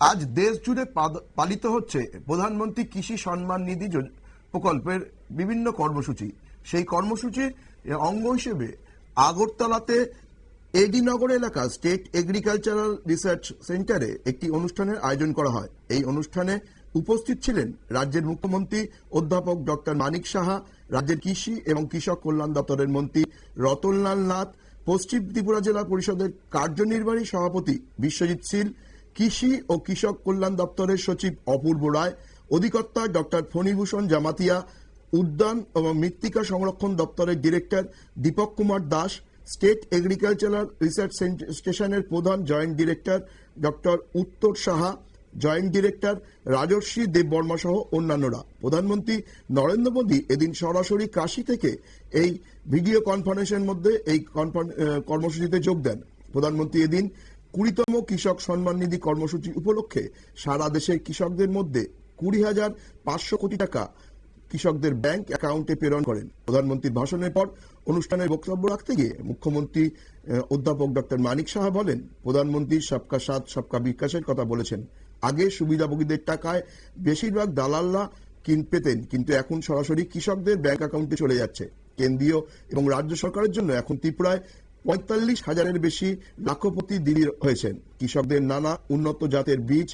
আজ দেশ জুড়ে পালিত হচ্ছে প্রধানমন্ত্রী কৃষি সম্মান নিধি প্রকল্পের বিভিন্ন কর্মসূচি। সেই কর্মসূচির অঙ্গ হিসেবে আগরতলাতে এডি নগর এলাকা স্টেট এগ্রিকালচারাল রিসার্চ সেন্টারে একটি অনুষ্ঠানের আয়োজন করা হয়। এই অনুষ্ঠানে উপস্থিত ছিলেন রাজ্যের মুখ্যমন্ত্রী অধ্যাপক ডক্টর মানিক সাহা, রাজ্যের কৃষি এবং কৃষক কল্যাণ দপ্তরের মন্ত্রী রতনলাল নাথ, পশ্চিম ত্রিপুরা জেলা পরিষদের কার্যনির্বাহী সভাপতি বিশ্বজিৎ শীল কৃষি ও কৃষক কল্যাণ দপ্তরের সচিব অপূর্ব রায়, অধিকর্তা ডক্টর ফণীভূষণ জামাতিয়া, উদ্যান এবং মৃত্তিকা সংরক্ষণ দপ্তরের director Dipak Kumar Das, state agricultural research স্টেশনের প্রধান joint director doctor Uttar Saha, joint director Rajarshi Debbarma সহ অন্যান্যরা। প্রধানমন্ত্রী নরেন্দ্র মোদী এদিন সরাসরি কাশি থেকে এই ভিডিও কনফারেন্সের মধ্যে এই কর্মসূচিতে যোগ দেন। প্রধানমন্ত্রী এদিন কুড়িতম কৃষক সম্মান নিধি কর্মসূচি উপলক্ষে সারা দেশের কৃষকদের মধ্যে কুড়ি হাজার পাঁচশো কোটি টাকা কৃষকদের ব্যাংক অ্যাকাউন্টে প্রেরণ করেন। প্রধানমন্ত্রীর ভাষণের পর অনুষ্ঠানের বক্তব্য রাখতে গিয়ে মুখ্যমন্ত্রী অধ্যাপক ডক্টর মানিক সাহা বলেন, প্রধানমন্ত্রী সবকা সাথ, সবকা বিকাশের কথা বলেছেন। আগে সুবিধাভোগীদের টাকায় বেশিরভাগ দালালরা কিন পেতেন, কিন্তু এখন সরাসরি কৃষকদের ব্যাংক অ্যাকাউন্টে চলে যাচ্ছে। কেন্দ্রীয় এবং রাজ্য সরকারের জন্য এখন ত্রিপুরায় পঁয়তাল্লিশ হাজারের বেশি লাখপতি দিদি হয়েছেন। কৃষকদের নানা উন্নত জাতের বীজ,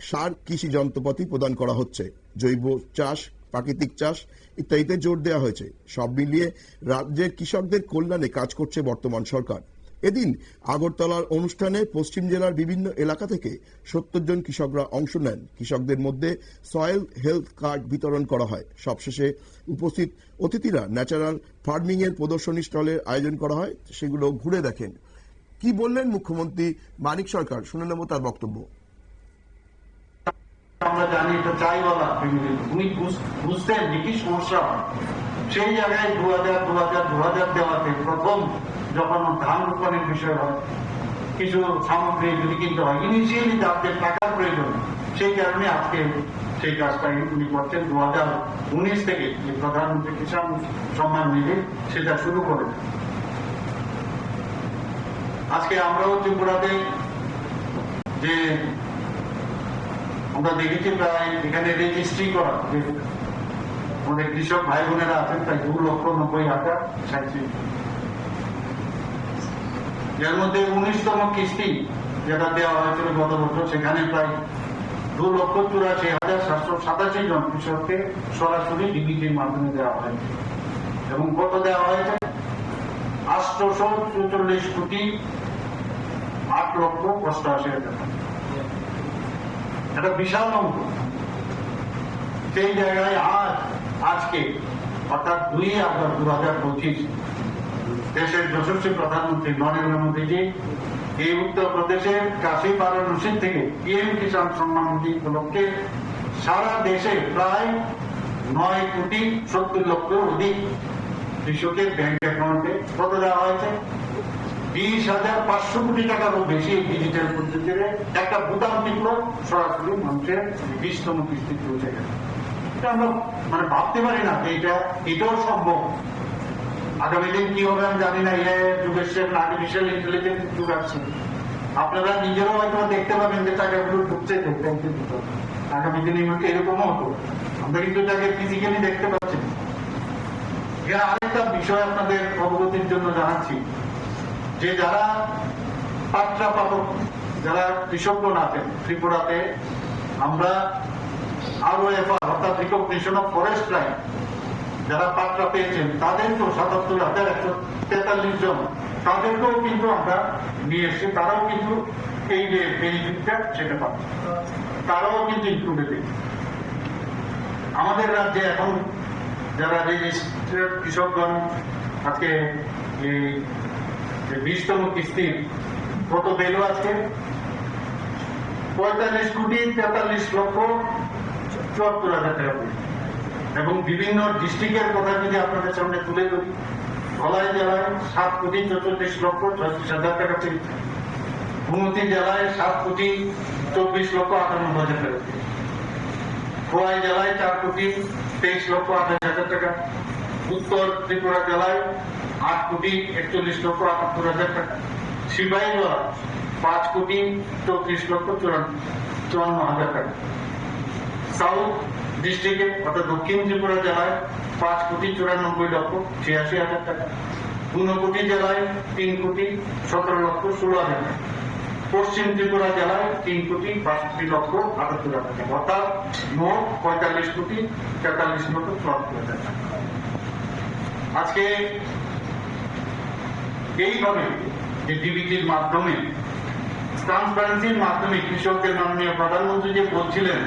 সার, কৃষি যন্ত্রপাতি প্রদান করা হচ্ছে। জৈব চাষ, প্রাকৃতিক চাষ ইত্যাদিতে জোর দেওয়া হয়েছে। সব মিলিয়ে রাজ্যের কৃষকদের কল্যাণে কাজ করছে বর্তমান সরকার। এদিন আগরতলার অনুষ্ঠানে পশ্চিম জেলার বিভিন্ন এলাকা থেকে সত্তর জন কৃষকরা অংশ নেন। কৃষকদের মধ্যে সয়েল হেলথ কার্ড বিতরণ করা হয়। সবশেষে উপস্থিত অতিথিরা ন্যাচারাল ফার্মিং এর প্রদর্শনী স্টলের আয়োজন করা হয়, সেগুলো ঘুরে দেখেন। কি বললেন মুখ্যমন্ত্রী মানিক সরকার? শুনে নেব তার বক্তব্য। আমরা জানি এটা চাইওয়ালা ফ্যামিলি উনি বুঝতেন যে কি সমস্যা সেই জায়গায় দু হাজার দু হাজার দু হাজার দেওয়াতে প্রথম যখন ধান রোপণের বিষয় হয়, কিছু সামগ্রী যদি কিনতে হয় ইনিশিয়ালি যাদের টাকার প্রয়োজন। সেই কারণে আজকে সেই কাজটা উনি করছেন। দু হাজার উনিশ থেকে যে প্রধানমন্ত্রী কিষাণ সম্মান নিধি সেটা শুরু করেন আজকে আমরাও ত্রিপুরাতে যে আমরা দেখেছি প্রায় এখানে রেজিস্ট্রি করা আমাদের কৃষক ভাই বোনেরা আছেন, প্রায় দু লক্ষ নব্বই হাজার সাঁত্রিশ এর মধ্যে উনিশতম কিস্তি যেটা দেওয়া হয়েছিল গত বছর, সেখানে প্রায় দু লক্ষ চুরাশি হাজার সাতশো সাতাশি জন কৃষককে সরাসরি ডিবিটির মাধ্যমে দেওয়া হয়েছে। এবং কত দেওয়া হয়েছে? আটশোশো চৌচল্লিশ কোটি আট লক্ষ অষ্টআশি হাজার। একটা বিশাল অঙ্ক। সেই জায়গায় আজ, আজকে, অর্থাৎ দুই আগস্ট দু হাজার পঁচিশ দেশের যশস্বী প্রধানমন্ত্রী নরেন্দ্র মোদীজি, এই উত্তরপ্রদেশের কাশী বারাণসী থেকে পিএম কিষাণ সম্মান নিধি উপলক্ষে সারা দেশে প্রায় নয় কোটি সত্তর লক্ষ অধিক কৃষকের ব্যাংক অ্যাকাউন্টে কত দেওয়া হয়েছে। বিশ হাজার পাঁচশো কোটি টাকারও বেশি ডিজিটাল পদ্ধতিতে একটা বুতাম টিপল, সরাসরি মানুষের বিশতম কিস্তি গেছে এটা আমরা মানে ভাবতে পারি না যে এটা, এটাও সম্ভব। আগামী দিন কি হবে আমি জানি না এ যুগ এসছে আর্টিফিশিয়াল ইন্টেলিজেন্স যুগ আসছে। আপনারা নিজেরাও হয়তো দেখতে পাবেন যে টাকাগুলো ঢুকছে আগামী দিনে এরকমও হতো। আমরা কিন্তু তাকে ফিজিক্যালি দেখতে পাচ্ছি। আরেকটা বিষয় আপনাদের অবগতির জন্য জানাচ্ছি। যে যারা পাত্রা পাবক যারা কৃষকগণ আছেন, ত্রিপুরাতে আমরা আরও এফআর অর্থাৎ রিকগনিশন অফ ফরেস্ট লাইন যারা পাত্রা পেয়েছেন, তাদেরকেও সাতাত্তর হাজার একশো তেতাল্লিশ জন, তাদেরকেও কিন্তু আমরা নিয়ে এসেছি, তারাও কিন্তু এই যে বেনিফিটটা সেটা পাবে। তারাও কিন্তু ইনক্লুডেড আমাদের রাজ্যে এখন যারা রেজিস্ট্রেড কৃষকগণ আজকে এই বিশতম কিস্তির কত পেল আজকে পঁয়তাল্লিশ কোটি তেতাল্লিশ লক্ষ চুয়াত্তর হাজার টাকা। পেল। এবং বিভিন্ন ডিস্ট্রিক্টের কথা যদি আপনাদের সামনে তুলে ধরি, ধলাই জেলায় সাত কোটি চৌচল্লিশ লক্ষ ছয়ত্রিশ হাজার টাকা পেয়েছে গুমতি জেলায় সাত কোটি চব্বিশ লক্ষ আটান্ন হাজার টাকা খোয়াই জেলায় চার কোটি তেইশ লক্ষ আঠাশ হাজার টাকা। উত্তর ত্রিপুরা জেলায় আট কোটি একচল্লিশ লক্ষ আটাত্তর হাজার টাকা। সিপাহীজলা পাঁচ কোটি চৌত্রিশ লক্ষ চুয়ান্ন হাজার টাকা। সাউথ ডিস্ট্রিক্টে, অর্থাৎ দক্ষিণ ত্রিপুরা জেলায় পাঁচ কোটি চুরানব্বই লক্ষ ছিয়াশি হাজার টাকা। ঊনকোটি জেলায় তিন কোটি সতেরো লক্ষ ষোলো হাজার টাকা। পশ্চিম ত্রিপুরা জেলায় তিন কোটি বাষট্টি লক্ষ আটাত্তর হাজার টাকা। অর্থাৎ মোট পঁয়তাল্লিশ কোটি তেতাল্লিশ লক্ষ চুয়াত্তর হাজার টাকা। আজকে এইভাবে যে ডিবিটির মাধ্যমে, ট্রান্সপারেন্সির মাধ্যমে কৃষকদের মাননীয় প্রধানমন্ত্রী যে বলছিলেন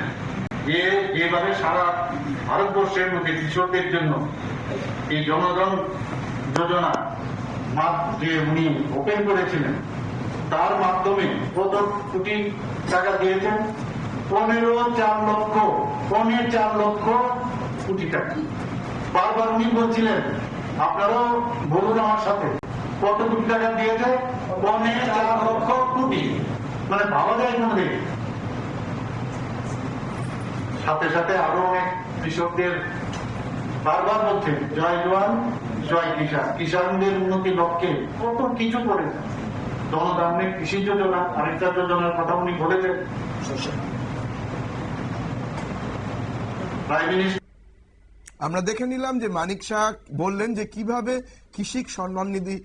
যে এবারে সারা ভারতবর্ষের মধ্যে কৃষকদের জন্য এই জনধন যোজনা যে উনি ওপেন করেছিলেন, তার মাধ্যমে কত কোটি টাকা দিয়েছেন? পনেরো চার লক্ষ পনেরো চার লক্ষ কোটি টাকা। বারবার উনি বলছিলেন, আপনারাও বলুন আমার সাথে, কত কোটি টাকা দিয়েছে? পনেরো চার লক্ষ কোটি। মানে ভাবা যায়। সাথে সাথে আরও অনেক কৃষকদের বারবার বলছে, জয় জওয়ান জয় কিষান কিষানদের উন্নতি লক্ষ্যে কত কিছু করেছে জনদামে কৃষি যোজনা, আরেকটা যোজনার কথা উনি বলেছেন। আমরা দেখে নিলাম যে মানিক শাহ বললেন যে কীভাবে কৃষিক সম্মান নিধি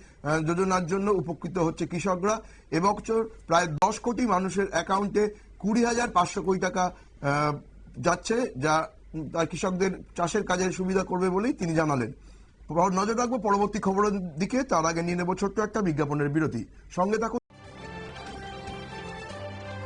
যোজনার জন্য উপকৃত হচ্ছে কৃষকরা। এবছর প্রায় দশ কোটি মানুষের অ্যাকাউন্টে কুড়ি হাজার পাঁচশো কোটি টাকা যাচ্ছে, যা, তার কৃষকদের চাষের কাজের সুবিধা করবে বলেই তিনি জানালেন। নজর রাখব, পরবর্তী খবরের দিকে, তার আগে নিয়ে নেব ছোট্ট একটা বিজ্ঞাপনের বিরতি। সঙ্গে থাকুন